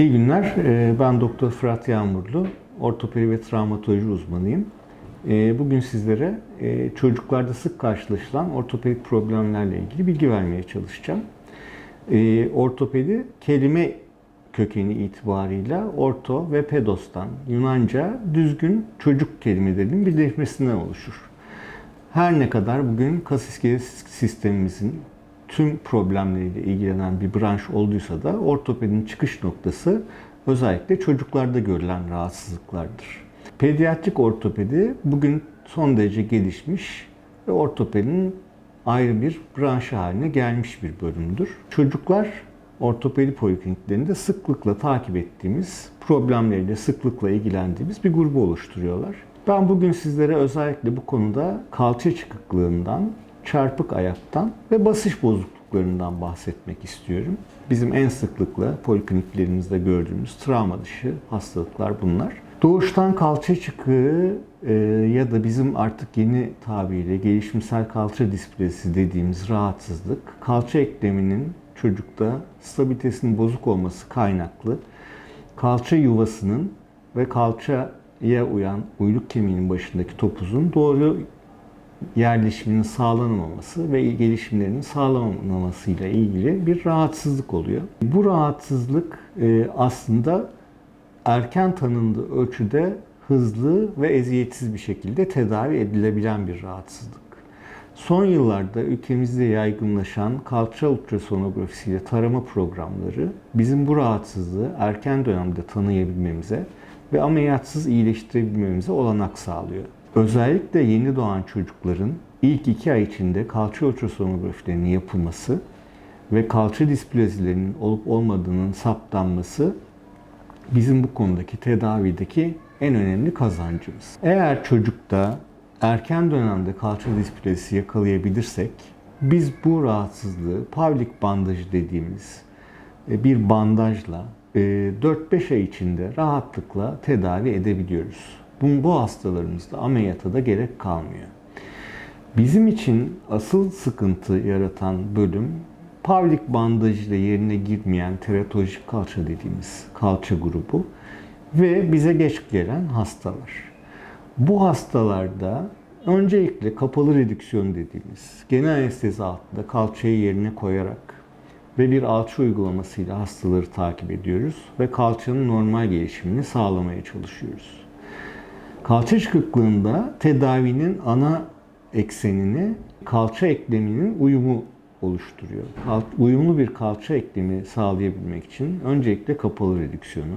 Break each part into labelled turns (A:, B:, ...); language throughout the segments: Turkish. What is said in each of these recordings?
A: İyi günler. Ee, Ben Doktor Fırat Yağmurlu. Ortopedi ve travmatoloji uzmanıyım. Ee, Bugün sizlere e, çocuklarda sık karşılaşılan ortopedik problemlerle ilgili bilgi vermeye çalışacağım. Ee, Ortopedi kelime kökeni itibarıyla orto ve pedostan Yunanca düzgün çocuk kelimelerinin birleşmesinden oluşur. Her ne kadar bugün kas iskelet sistemimizin tüm problemleriyle ilgilenen bir branş olduysa da ortopedinin çıkış noktası özellikle çocuklarda görülen rahatsızlıklardır. Pediatrik ortopedi bugün son derece gelişmiş ve ortopedinin ayrı bir branşı haline gelmiş bir bölümdür. Çocuklar ortopedi polikliniklerinde sıklıkla takip ettiğimiz, problemleriyle sıklıkla ilgilendiğimiz bir grubu oluşturuyorlar. Ben bugün sizlere özellikle bu konuda kalça çıkıklığından, çarpık ayaktan ve basış bozukluklarından bahsetmek istiyorum. Bizim en sıklıkla polikliniklerimizde gördüğümüz travma dışı hastalıklar bunlar. Doğuştan kalça çıkığı e, ya da bizim artık yeni tabiriyle gelişimsel kalça displezisi dediğimiz rahatsızlık, kalça ekleminin çocukta stabilitesinin bozuk olması kaynaklı kalça yuvasının ve kalçaya uyan uyluk kemiğinin başındaki topuzun doğru yerleşiminin sağlanamaması ve gelişimlerinin sağlanamamasıyla ilgili bir rahatsızlık oluyor. Bu rahatsızlık e, aslında erken tanındığı ölçüde hızlı ve eziyetsiz bir şekilde tedavi edilebilen bir rahatsızlık. Son yıllarda ülkemizde yaygınlaşan kalça ultrasonografisiyle tarama programları bizim bu rahatsızlığı erken dönemde tanıyabilmemize ve ameliyatsız iyileştirebilmemize olanak sağlıyor. Özellikle yeni doğan çocukların ilk iki ay içinde kalça ultrasonografilerinin yapılması ve kalça displazilerinin olup olmadığının saptanması bizim bu konudaki tedavideki en önemli kazancımız. Eğer çocukta erken dönemde kalça displazisi yakalayabilirsek biz bu rahatsızlığı Pavlik bandajı dediğimiz e, bir bandajla 4-5 ay içinde rahatlıkla tedavi edebiliyoruz. Bu, bu hastalarımızda ameliyata da gerek kalmıyor. Bizim için asıl sıkıntı yaratan bölüm Pavlik bandajıyla yerine girmeyen teratolojik kalça dediğimiz kalça grubu ve bize geç gelen hastalar. Bu hastalarda öncelikle kapalı redüksiyon dediğimiz genel anestezi altında kalçayı yerine koyarak ve bir alçı uygulamasıyla hastaları takip ediyoruz ve kalçanın normal gelişimini sağlamaya çalışıyoruz. Kalça çıkıklığında tedavinin ana eksenini kalça ekleminin uyumu oluşturuyor. Uyumlu bir kalça eklemi sağlayabilmek için öncelikle kapalı redüksiyonu,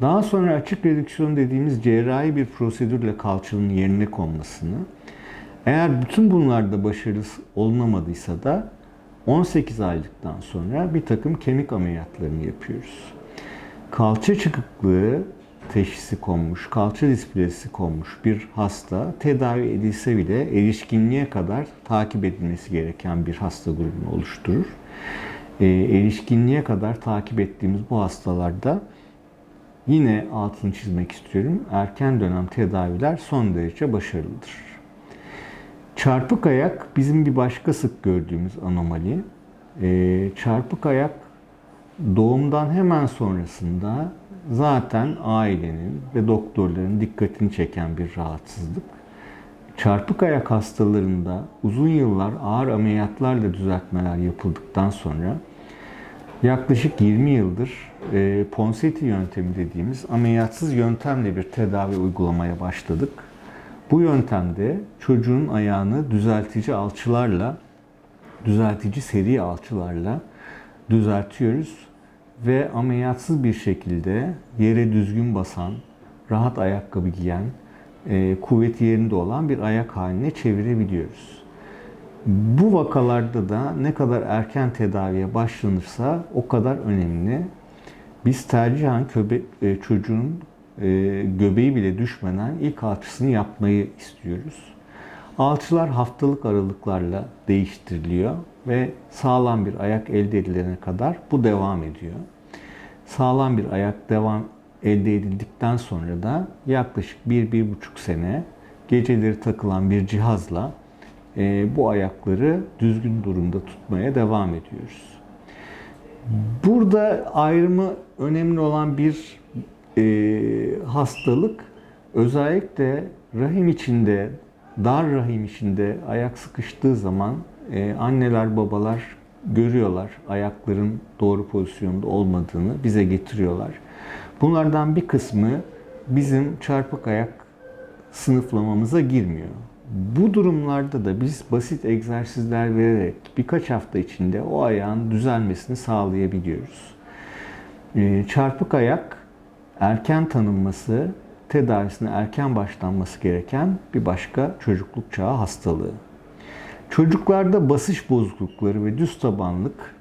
A: daha sonra açık redüksiyon dediğimiz cerrahi bir prosedürle kalçanın yerine konmasını, eğer bütün bunlarda başarılı olunamadıysa da 18 aylıktan sonra bir takım kemik ameliyatlarını yapıyoruz. Kalça çıkıklığı teşhisi konmuş, kalça displazisi konmuş bir hasta tedavi edilse bile erişkinliğe kadar takip edilmesi gereken bir hasta grubunu oluşturur. E, erişkinliğe kadar takip ettiğimiz bu hastalarda yine altını çizmek istiyorum. Erken dönem tedaviler son derece başarılıdır. Çarpık ayak bizim bir başka sık gördüğümüz anomali. E, çarpık ayak doğumdan hemen sonrasında zaten ailenin ve doktorların dikkatini çeken bir rahatsızlık. Çarpık ayak hastalarında uzun yıllar ağır ameliyatlarla düzeltmeler yapıldıktan sonra yaklaşık 20 yıldır e, Ponseti yöntemi dediğimiz ameliyatsız yöntemle bir tedavi uygulamaya başladık. Bu yöntemde çocuğun ayağını düzeltici alçılarla, düzeltici seri alçılarla düzeltiyoruz ve ameliyatsız bir şekilde yere düzgün basan, rahat ayakkabı giyen, e, kuvveti yerinde olan bir ayak haline çevirebiliyoruz. Bu vakalarda da ne kadar erken tedaviye başlanırsa o kadar önemli. Biz tercihen köbe, e, çocuğun e, göbeği bile düşmeden ilk alçısını yapmayı istiyoruz. Alçılar haftalık aralıklarla değiştiriliyor ve sağlam bir ayak elde edilene kadar bu devam ediyor. Sağlam bir ayak devam elde edildikten sonra da yaklaşık 1-1,5 sene geceleri takılan bir cihazla e, bu ayakları düzgün durumda tutmaya devam ediyoruz. Burada ayrımı önemli olan bir e, hastalık özellikle rahim içinde, dar rahim içinde ayak sıkıştığı zaman e, anneler babalar görüyorlar ayakların doğru pozisyonda olmadığını bize getiriyorlar. Bunlardan bir kısmı bizim çarpık ayak sınıflamamıza girmiyor. Bu durumlarda da biz basit egzersizler vererek birkaç hafta içinde o ayağın düzelmesini sağlayabiliyoruz. Ee, Çarpık ayak erken tanınması, tedavisine erken başlanması gereken bir başka çocukluk çağı hastalığı. Çocuklarda basış bozuklukları ve düz tabanlık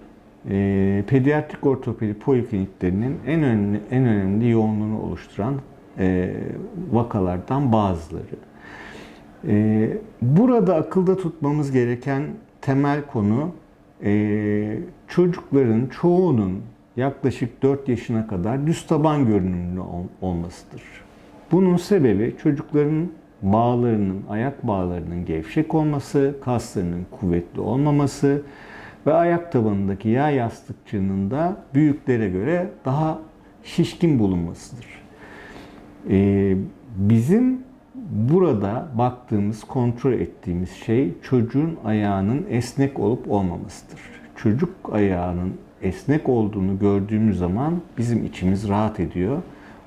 A: e, pediatrik ortopedi polikliniklerinin en önemli en önemli yoğunluğunu oluşturan e, vakalardan bazıları. E, burada akılda tutmamız gereken temel konu e, çocukların çoğunun yaklaşık 4 yaşına kadar düz taban görünümlü ol- olmasıdır. Bunun sebebi çocukların bağlarının, ayak bağlarının gevşek olması, kaslarının kuvvetli olmaması ve ayak tabanındaki yağ yastıkçığının da büyüklere göre daha şişkin bulunmasıdır. Ee, bizim burada baktığımız, kontrol ettiğimiz şey çocuğun ayağının esnek olup olmamasıdır. Çocuk ayağının esnek olduğunu gördüğümüz zaman bizim içimiz rahat ediyor.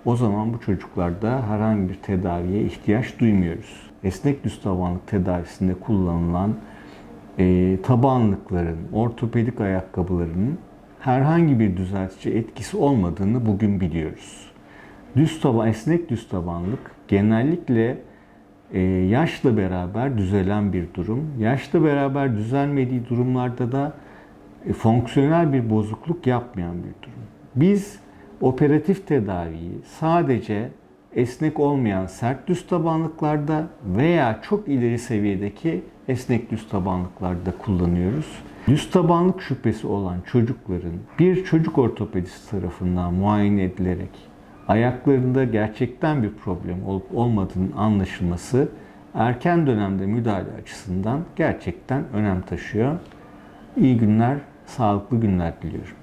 A: O zaman bu çocuklarda herhangi bir tedaviye ihtiyaç duymuyoruz. Esnek düz tabanlık tedavisinde kullanılan e, tabanlıkların, ortopedik ayakkabılarının herhangi bir düzeltici etkisi olmadığını bugün biliyoruz. Düz taban, esnek düz tabanlık genellikle e, yaşla beraber düzelen bir durum. Yaşla beraber düzelmediği durumlarda da e, fonksiyonel bir bozukluk yapmayan bir durum. Biz operatif tedaviyi sadece esnek olmayan sert düz tabanlıklarda veya çok ileri seviyedeki esnek düz tabanlıklarda kullanıyoruz. Düz tabanlık şüphesi olan çocukların bir çocuk ortopedist tarafından muayene edilerek ayaklarında gerçekten bir problem olup olmadığının anlaşılması erken dönemde müdahale açısından gerçekten önem taşıyor. İyi günler, sağlıklı günler diliyorum.